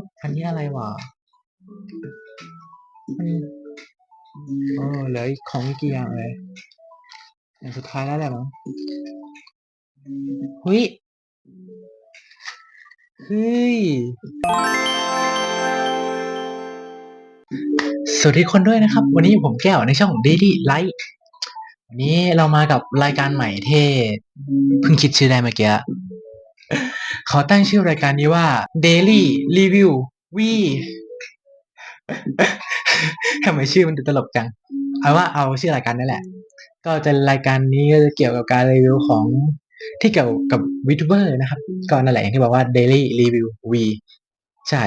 บอันนี้อะไรวะมันโอ้เหลืออีกของอีกกี่อย่างเลยอย่างสุดท้ายแล้วแหละมั้งเฮ้ยเฮ้ยสวัสดีคนด้วยนะครับ วันนี้ผมแก้วในช่อง Daily Light วันนี้เรามากับรายการใหม่ที่เพิ่งคิดชื่อได้เมื่อกี้ อตั้งชื่อรายการนี้ว่า Daily Review V ทำไมชื่อมันดูตลกจัง เอาว่าเอาชื่อรายการนั่นแหละ ก็จะรายการนี้ก็จะเกี่ยวกับการรีวิวของที่เกี่ยวกับวิทูเบอร์นะครับ ก็นั่นแหละอย่างที่บอกว่า Daily Review V ใช่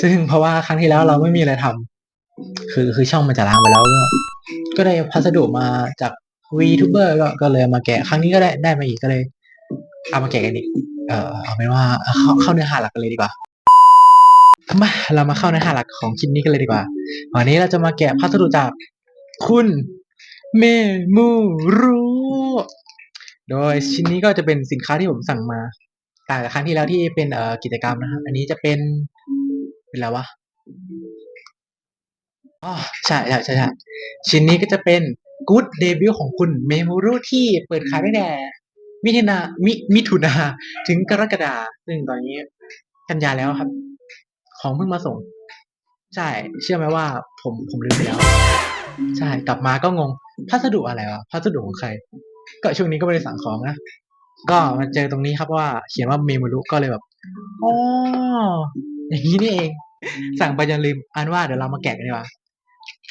ซึ่งเพราะว่าครั้งที่แล้วเราไม่มีอะไรทำคือคือช่องมันจะล้างไปแล้ว ก็ได้พัสดุมาจาก VTuber ก็ก็เลยมาแกะ ครั้งนี้ก็ได้ได้มาอีกก็เลย เอามาแกะกันอีก เออเอาเป็นว่าเข้าเข้าเนื้อหาหลักกันเลยดีกว่ามาเรามาเข้าเนื้อหาหลักของคลิปนี้กันเลยดีกว่า วันนี้เราจะมาแกะพัสดุจากคุณเมมูรุโดยชิ้นนี้ก็จะเป็นสินค้าที่ผมสั่งมา ต่างจากครั้งที่แล้วที่เป็นเอ่อกิจกรรมนะครับ อันนี้จะเป็นเป็นอะไรวะอ๋อใช่ใช่ใช่ใช่ชิ้นนี้ก็จะเป็น Good Debut ของคุณเมมูรุที่เปิดขายตั้งแต่ มิถุนามิมิถุนาถึงกรกฎาซึ่งตอนนี้กันยาแล้วครับ ของเพิ่งมาส่ง ใช่ เชื่อไหมว่า ผมผมลืมไปแล้ว ใช่กลับมาก็งง พัสดุอะไรวะพัสดุของใคร ก็ช่วงนี้ก็ไม่ได้สั่งของนะ ก็มาเจอตรงนี้ครับว่า เขียนว่าเมมูรุก็เลยแบบอ๋ออย่างนี้นี่เอง สั่งไปจนลืมอันว่าเดี๋ยวเรามาแกะกันดีกว่า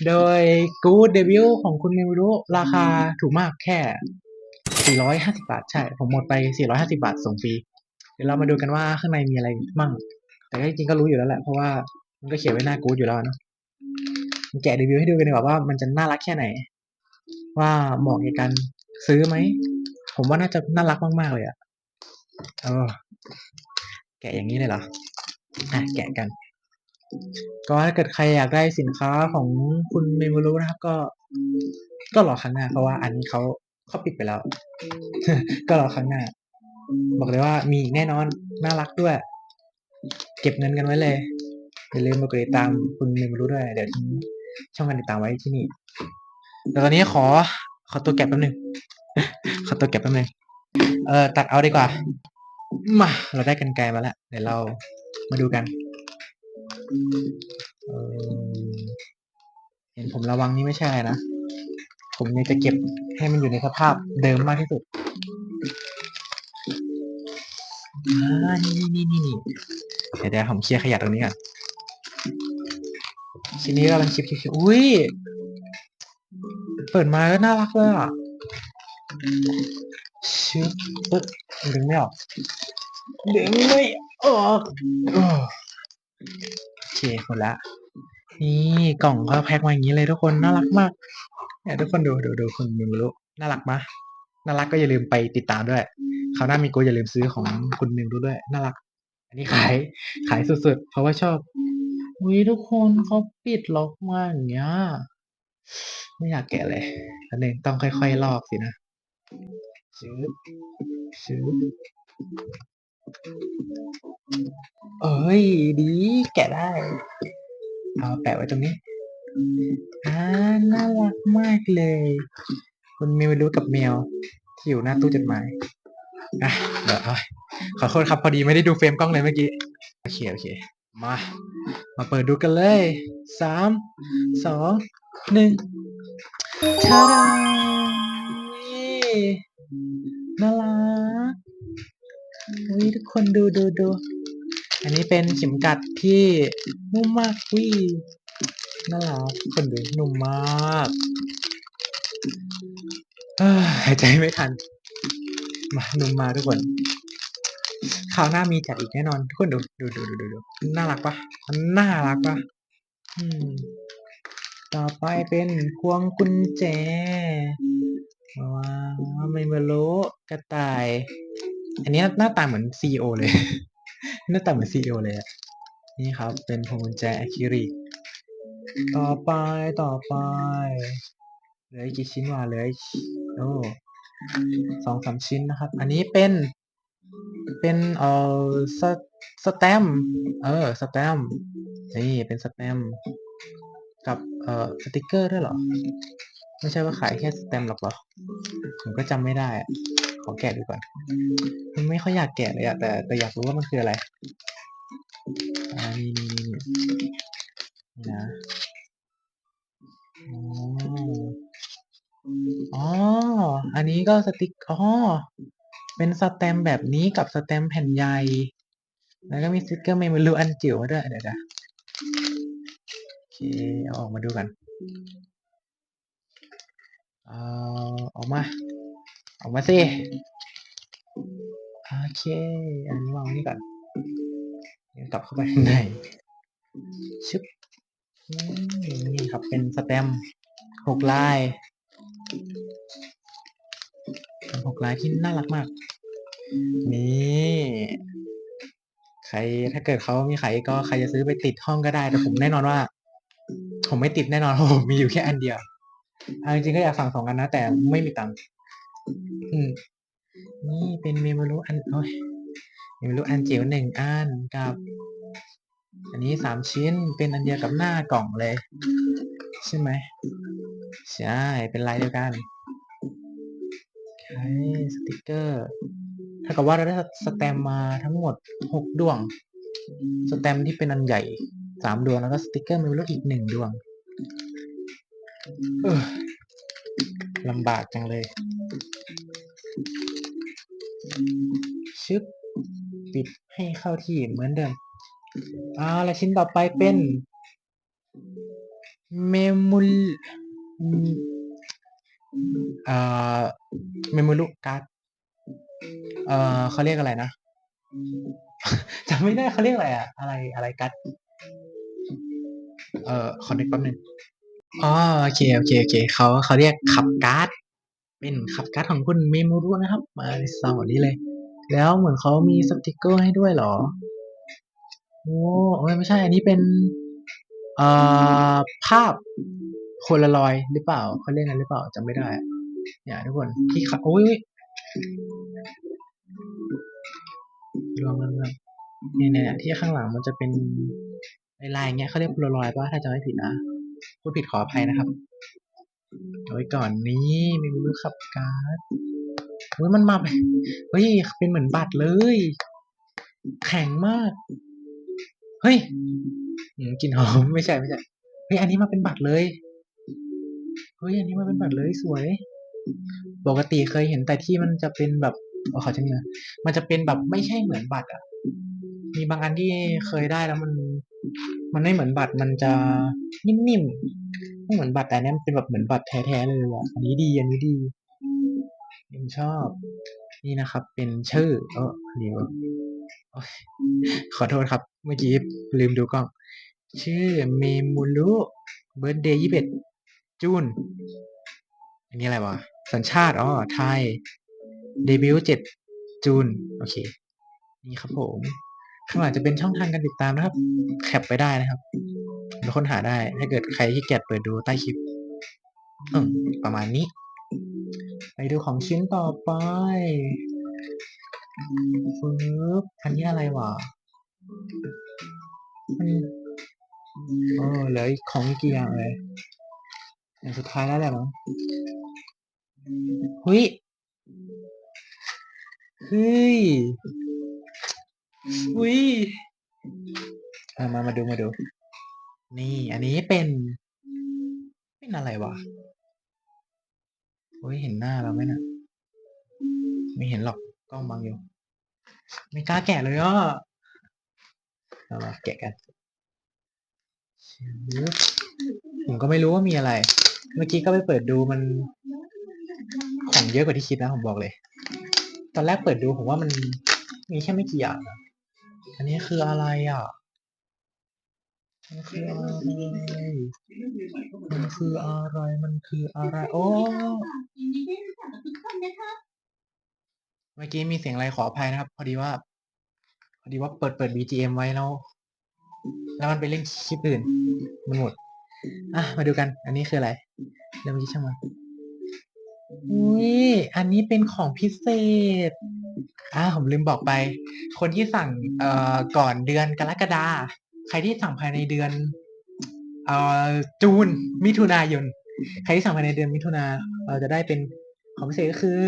โดย Good Debut ของคุณเมมูรุราคาถูกมากแค่ 450 บาท ใช่ ผมหมดไป 450 บาทส่งฟรี เดี๋ยวเรามาดูกันว่าข้างในมีอะไรมั่ง แต่ก็จริงๆก็รู้อยู่แล้วแหละ เพราะว่ามันก็เขียนไว้หน้ากู๊ดอยู่แล้วเนอะแกะรีวิวให้ดูกันดีกว่าว่ามันจะน่ารักแค่ไหน ว่าเหมาะในการซื้อไหม ผมว่าน่าจะน่ารักมากๆเลยอะเออแกะอย่างนี้เลยเหรอ อะ แกะกัน ก็ถ้าเกิดใครอยากได้สินค้าของคุณเมมูรุนะครับ ก็ ก็รอครั้งหน้าเพราะว่าอันนี้เขา เขาปิดไปแล้ว ก็รอครั้งหน้า บอกเลยว่ามีแน่นอน น่ารักด้วย เก็บเงินกันไว้เลยอย่าลืมมากดติดตามคุณเมมูรุด้วย เดี๋ยวทิ้งช่องการติดตามไว้ที่นี่ แต่ตอนนี้ขอ ขอตัวแกะแป๊บนึง ขอตัวแกะแป๊บนึง เออตัดเอาดีกว่า มา เราได้กันไกลมาแล้ว เดี๋ยวเรามาดูกันเออเห็นผมระวังนี่ไม่ใช่นะ ผมเนี่ยจะเก็บให้มันอยู่ในสภาพเดิมมากที่สุดอ่านี่นี่นี่นี่เดี๋ยวเดี๋ยวผมเคลียร์ขยะตรงนี้ก่อนชิ้นนี้ก็เป็นชิปชิปอุ้ย เปิดมาก็น่ารักเลยอะชิปปึ๊บดึงไม่ออกดึงไม่ออกโอ้โอเคหมดละนี่กล่องเขาแพ็คมาอย่างนี้เลยทุกคนน่ารักมาก เนี่ยทุกคนดูดูดูคุณมิมรุน่ารักมะน่ารักก็อย่าลืมไปติดตามด้วยคราวหน้ามีโกอย่าลืมซื้อของคุณมิมรุด้วยน่ารัก อันนี้ขายขายสุดๆ เพราะว่าชอบอุ้ยทุกคนเขาปิดล็อกมาอย่างเงี้ยไม่อยากแกะเลยอันนึงต้องค่อยๆลอกสินะซื้อซื้อเอ้ย ดี แกะได้ เอาแปะไว้ตรงนี้ อ่าน่ารักมากเลย คุณมิวรู้กับแมวที่อยู่หน้าตู้จดหมายอะเดี๋ยวขอโทษครับพอดีไม่ได้ดูเฟรมกล้องเลยเมื่อกี้โอเคโอเค มา มาเปิดดูกันเลยสามสองหนึ่งชาดานี่น่ารักอุ้ยทุกคนดูดูดูอันนี้เป็นเข็มกัดที่นุ่มมากวิ น่ารักคนดูนุ่มมากหายใจไม่ทัน มานุ่มมาทุกคนคราวหน้ามีจัดอีกแน่นอน ทุกคนดูดูดูดูดูน่ารักปะน่ารักปะอืมต่อไปเป็นพวงกุญแจว้าวไม่มาโลกระต่าย อันนี้หน้าตาเหมือนซีโอเลย หน้าตาเหมือนซีโอเลยอะนี่ครับ เป็นพวงกุญแจอะคริลิก ต่อไปต่อไป เหลืออีกกี่ชิ้นวะเหลือโอ้สองสามชิ้นนะครับ อันนี้เป็น เป็นเอ่อสสแตมเออสแตมนี่เป็นสแตมกับเอ่อสติกเกอร์ด้วยเหรอ ไม่ใช่ว่าขายแค่สแตมหรอกเหรอ ผมก็จำไม่ได้อะขอแกะดูก่อนมันไม่ค่อยอยากแกะเลยอะแต่แต่อยากรู้ว่ามันคืออะไรอ่านี่นี่นี่นะ อ๋อ อันนี้ก็สติก อ๋อ เป็นสแตมป์แบบนี้กับสแตมป์แผ่นใหญ่ แล้วก็มีสติกเกอร์เมมโมรี่อันจิ๋วมาด้วยเดี๋ยวนะโอเคเอาออกมาดูกัน เอาออกมา ออกมาสิ โอเค อันนี้วางนี่ก่อนเดี๋ยวกลับเข้าไปข้างในชึบนี่ครับเป็นสแตมป์หกลาย เป็นหกลายที่น่ารักมาก นี่ใครถ้าเกิดเขามีขายก็ใครจะซื้อไปติดห้องก็ได้ แต่ผมแน่นอนว่า ผมไม่ติดแน่นอนเพราะผมมีอยู่แค่อันเดียวเอาจริงๆก็อยากสั่งสองอันนะ แต่ไม่มีตังค์อืมนี่เป็นเมมโมรูอันโอ้ยเมมโมรูอันจิ๋วหนึ่งอันกับ อันนี้สามชิ้นเป็นอันเดียวกับหน้ากล่องเลย ใช่ไหมใช่เป็นลายเดียวกัน ใช้สติกเกอร์ถ้ากับว่าเราได้สแตมมาทั้งหมดหกดวง สแตมที่เป็นอันใหญ่สามดวง แล้วก็สติกเกอร์เมมโมรูอีกหนึ่งดวงเออลำบากจังเลยชึบปิดให้เข้าที่เหมือนเดิมอ่าแล้วชิ้นต่อไปเป็นเมมโมรอ่าเมมโมรูการ์ดเอ่อเขาเรียกอะไรนะจำไม่ได้เขาเรียกอะไรอะอะไรอะไรการ์ดเอ่อขอนึกแป๊บนึงอ๋อโอเคโอเคโอเคเขาเขาเรียกขับการ์ดเป็นขับการ์ดของคุณเมมูรุนะครับ มาในซองนี้เลย แล้วเหมือนเขามีสติกเกอร์ให้ด้วยเหรอโอ้ไม่ใช่ อันนี้เป็นเอ่อภาพ โพลารอยหรือเปล่าเขาเรียกกันหรือเปล่าจำไม่ได้ เนี่ยทุกคนที่เขาโอ้ยลองกันนะเนี่ยเนี่ยที่ข้างหลังมันจะเป็นลายๆอย่างเงี้ยเขาเรียกโพลารอยด์ป่ะถ้าจำไม่ผิดนะพูดผิดขออภัยนะครับเอาไว้ก่อนนี้เมมูรุขับการ์ดเฮ้ยมันมาเป็นเฮ้ยเป็นเหมือนบัตรเลย แข็งมาก เฮ้ยอืมกลิ่นหอมไม่ใช่ไม่ใช่เฮ้ยอันนี้มาเป็นบัตรเลย เฮ้ยอันนี้มาเป็นบัตรเลยสวย ปกติเคยเห็นแต่ที่มันจะเป็นแบบโอ้ขอจังเลยมันจะเป็นแบบไม่ใช่เหมือนบัตรอะ มีบางอันที่เคยได้แล้วมัน มันไม่เหมือนบัตรมันจะนิ่มๆไม่เหมือนบัตรแต่อันนี้มันเป็นแบบเหมือนบัตรแท้ๆเลยว่ะอันนี้ดีอันนี้ดียังชอบ นี่นะครับ เป็นชื่อ เออเดี๋ยวโอ๊ยขอโทษครับ เมื่อกี้ลืมดูกล้อง ชื่อเมมูรุเบิร์ดเดย์ยี่สิบเอ็ด จูนอันนี้อะไรวะสัญชาติ อ๋อ ไทย เดบิวต์เจ็ดจูน โอเค นี่ครับผม ข้างหลังจะเป็นช่องทางการติดตามนะครับ แคปไปได้นะครับแล้วค้นหาได้ ถ้าเกิดใครที่เกียจเปิดดูใต้คลิปประมาณนี้ ไปดูของชิ้นต่อไปปึ๊บอันนี้อะไรวะมันเอเหลือของอีกกี่อย่างเลย อย่างสุดท้ายแล้วแหละมั้งเฮ้ยเฮ้ยอุ้ยมา มาดู มาดู นี่ อันนี้เป็น เป็นอะไรวะเฮ้ย เห็นหน้าเราไหมน่ะ ไม่เห็นหรอก กล้องบังอยู่ ไม่กล้าแกะเลยอะเอามาแกะกันชึบผมก็ไม่รู้ว่ามีอะไร เมื่อกี้ก็ไปเปิดดูมันของเยอะกว่าที่คิดนะผมบอกเลย ตอนแรกเปิดดูผมว่ามันมีแค่ไม่กี่อย่างอันนี้คืออะไรอะมันคืออะไรมันคืออะไรมันคืออะไรโอ้เมื่อกี้มีเสียงอะไรขออภัยนะครับ พอดีว่า พอดีว่าเปิดเปิด BGM ไว้แล้ว แล้วมันไปเล่นคลิปอื่น มันหมด อะ มาดูกัน อันนี้คืออะไร เรื่องนี้ช่างมันอุ้ยอันนี้เป็นของพิเศษ อ่าผมลืมบอกไป คนที่สั่งเอ่อก่อนเดือนกรกฎาใครที่สั่งภายในเดือนเอ่อจูนมิถุนายน ใครที่สั่งภายในเดือนมิถุนาเราจะได้เป็นของพิเศษก็คือ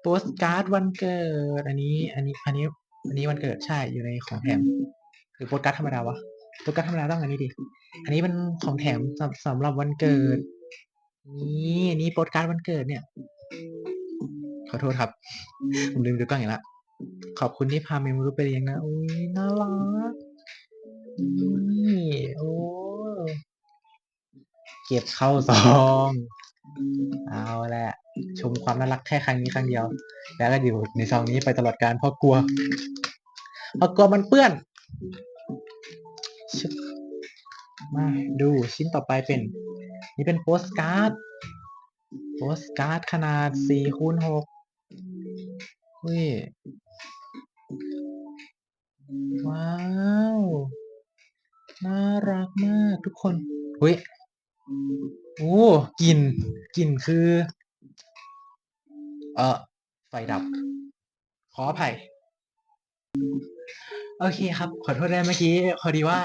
โปสการ์ดวันเกิด อันนี้ อันนี้ อันนี้ อันนี้วันเกิดใช่อยู่ในของแถมหรือโปสการ์ดธรรมดาวะโปสการ์ดธรรมดาต้องอันนี้ดิ อันนี้เป็นของแถมสำสำหรับวันเกิด นี่อันนี้โปสการ์ดวันเกิดเนี่ย ขอโทษครับ ผมลืมดูกล้องอีกแล้วขอบคุณที่พาเมมรู้ไปเลี้ยงนะอุ้ยน่ารักนี่โอ้เก็บเข้าซอง เอาแหละ ชมความน่ารักแค่ครั้งนี้ครั้งเดียว แล้วก็อยู่ในซองนี้ไปตลอดการเพราะกลัวเพราะกลัวมันเปื้อนชึบ มาดูชิ้นต่อไปเป็น นี่เป็นโปสการ์ดโปสการ์ดขนาด4คูณ6เฮ้ยว้าว น่ารักมากทุกคนเฮ้ยโอ้กลิ่นกลิ่นคือ เออไฟดับ ขออภัย โอเคครับ ขอโทษได้เมื่อกี้พอดีว่า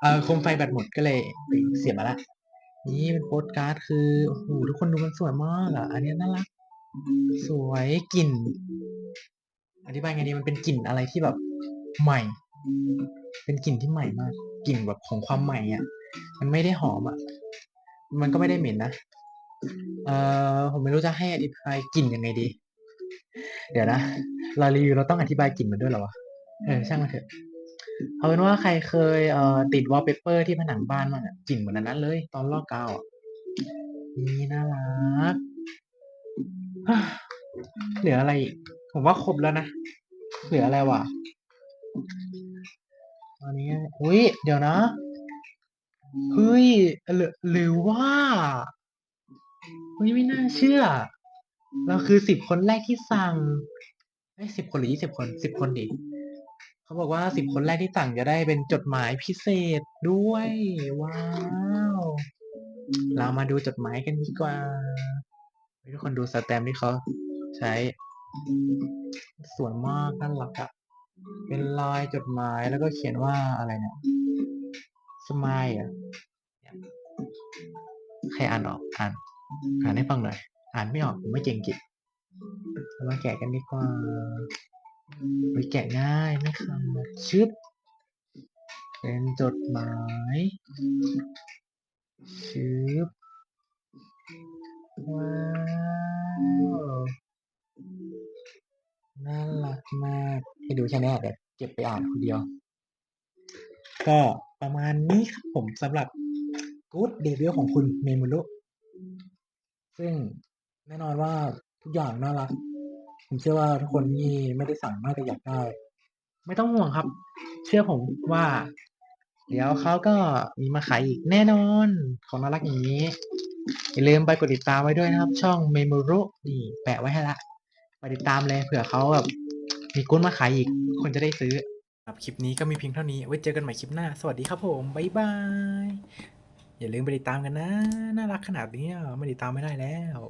เออโคมไฟแบตหมดก็เลยเสียบมาละ นี่เป็นโปสการ์ดคือโอ้โหทุกคนดูมันสวยมากอะ อันนี้น่ารัก สวยกลิ่น อธิบายไงดีมันเป็นกลิ่นอะไรที่แบบใหม่ เป็นกลิ่นที่ใหม่มาก กลิ่นแบบของความใหม่อะ มันไม่ได้หอมอะ มันก็ไม่ได้เหม็นนะ เออผมไม่รู้จะให้อธิบายกลิ่นยังไงดี เดี๋ยวนะ เรารีวิวเราต้องอธิบายกลิ่นมันด้วยเหรอวะ เออช่างมันเถอะ เอาเป็นว่าใครเคยเอ่อติดวอลเปเปอร์ที่ผนังบ้านบ้างอะกลิ่นเหมือนอันนั้นเลย ตอนลอกกาวอะนี่น่ารักเหลืออะไรอีกผมว่าครบแล้วนะ เหลืออะไรวะอันนี้อุ้ยเดี๋ยวนะเฮ้ยหรือหรือว่าเฮ้ยไม่น่าเชื่อ เราคือสิบคนแรกที่สั่งไอ้สิบคนหรือยี่สิบคนสิบคนดิ เขาบอกว่าสิบคนแรกที่สั่งจะได้เป็นจดหมายพิเศษด้วย ว้าว เรามาดูจดหมายกันดีกว่าให้ทุกคนดูสแตมป์ที่เขาใช้ สวยมากน่ารักอะเป็นลายจดหมายแล้วก็เขียนว่าอะไรเนี่ยสมายอะเนี่ยใครอ่านออกอ่านอ่านให้ฟังหน่อย อ่านไม่ออกผมไม่เก่งกิจเรามาแกะกันดีกว่า ไปแกะง่ายไม่ขาดชึบเป็นจดหมายชึบว้าวน่ารักมากให้ดูแค่นี้เดี๋ยวเก็บไปอ่านคนเดียว ก็ประมาณนี้ครับผมสำหรับ Good Devil ของคุณเมมุรุซึ่งแน่นอนว่าทุกอย่างน่ารัก ผมเชื่อว่าทุกคนที่ไม่ได้สั่งน่าจะอยากได้ ไม่ต้องห่วงครับ เชื่อผมว่า เดี๋ยวเขาก็มีมาขายอีกแน่นอน ของน่ารักอย่างนี้ อย่าลืมไปกดติดตามไว้ด้วยนะครับ ช่องเมมุรุนี่แปะไว้ให้ละไปติดตามเลยเผื่อเขาแบบมีกุ้นมาขายอีก คนจะได้ซื้อครับคลิปนี้ก็มีเพียงเท่านี้ไว้เจอกันใหม่คลิปหน้า สวัสดีครับผมบ๊ายบายอย่าลืมไปติดตามกันนะ น่ารักขนาดนี้ไม่ติดตามไม่ได้แล้ว